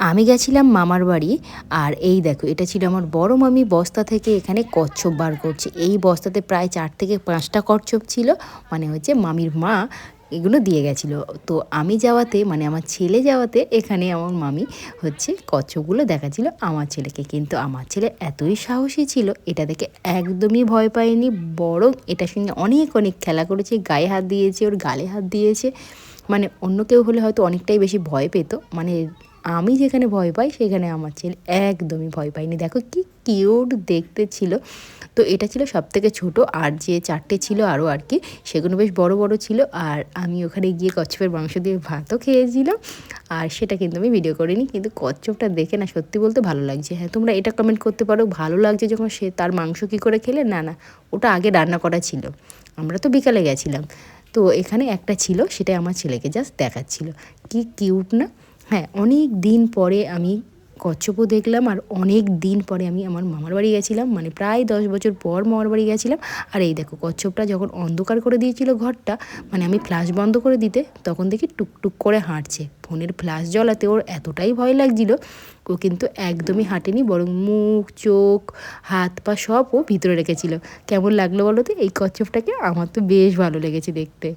আমি গেছিলাম মামার বাড়ি, আর এই দেখো, এটা ছিল আমার বড় মামি বস্তা থেকে এখানে কচ্ছপ বার করছে। এই বস্তাতে প্রায় চার থেকে পাঁচটা কচ্ছপ ছিল মানে হচ্ছে মামির মা এগুলো দিয়ে গেছিল। তো আমি যাওয়াতে মানে আমার ছেলে যাওয়াতে এখানে আমার মামি হচ্ছে কচ্ছপগুলো দেখাচ্ছিল আমার ছেলেকে। কিন্তু আমার ছেলে এতই সাহসী ছিল, এটা দেখে একদমই ভয় পায়নি, বরং এটার সঙ্গে অনেক অনেক খেলা করেছে, গায়ে হাত দিয়েছে, ওর গালে হাত দিয়েছে। মানে অন্য কেউ হলে হয়তো অনেকটাই বেশি ভয় পেত মানে আমি যেখানে ভয় পাই, সেখানে আমার ছেলে একদমই ভয় পাইনি দেখো কি কিউট দেখতে ছিল। তো এটা ছিল সব থেকে ছোটো, আর যে চারটে ছিল আরও আর কি, সেগুলো বেশ বড় বড় ছিল। আর আমি ওখানে গিয়ে কচ্ছপের মাংস দিয়ে ভাতও খেয়েছিলাম। আর সেটা কিন্তু আমি ভিডিও করিনি, কিন্তু কচ্ছপটা দেখে না সত্যি বলতে ভালো লাগছে। হ্যাঁ তোমরা এটা কমেন্ট করতে পারো, ভালো লাগছে যখন সে তার মাংস কী করে খেলে? না না, ওটা আগে রান্না করা ছিল। আমরা তো বিকালে গেছিলাম। তো এখানে একটা ছিল, সেটাই আমার ছেলেকে জাস্ট দেখাচ্ছিল। কি কিউট না? হ্যাঁ অনেক দিন পরে আমি কচ্ছপও দেখলাম আর অনেক দিন পরে আমি আমার মামার বাড়ি গেছিলাম। মানে প্রায় দশ বছর পর মামার বাড়ি গেছিলাম। আর এই দেখো, কচ্ছপটা যখন অন্ধকার করে দিয়েছিল ঘরটা মানে আমি ফ্ল্যাশ বন্ধ করে দিতে, তখন দেখি টুকটুক করে হাঁটছে। ফোনের ফ্ল্যাশ জ্বলাতে ওর এতটাই ভয় লাগছিল, ও কিন্তু একদমই হাঁটেনি, বরং মুখ, চোখ, হাত, পা সব ও ভিতরে রেখেছিল। কেমন লাগল বলো তো? এই কচ্ছপটাকে আমার তো বেশ ভালো লেগেছে দেখতে।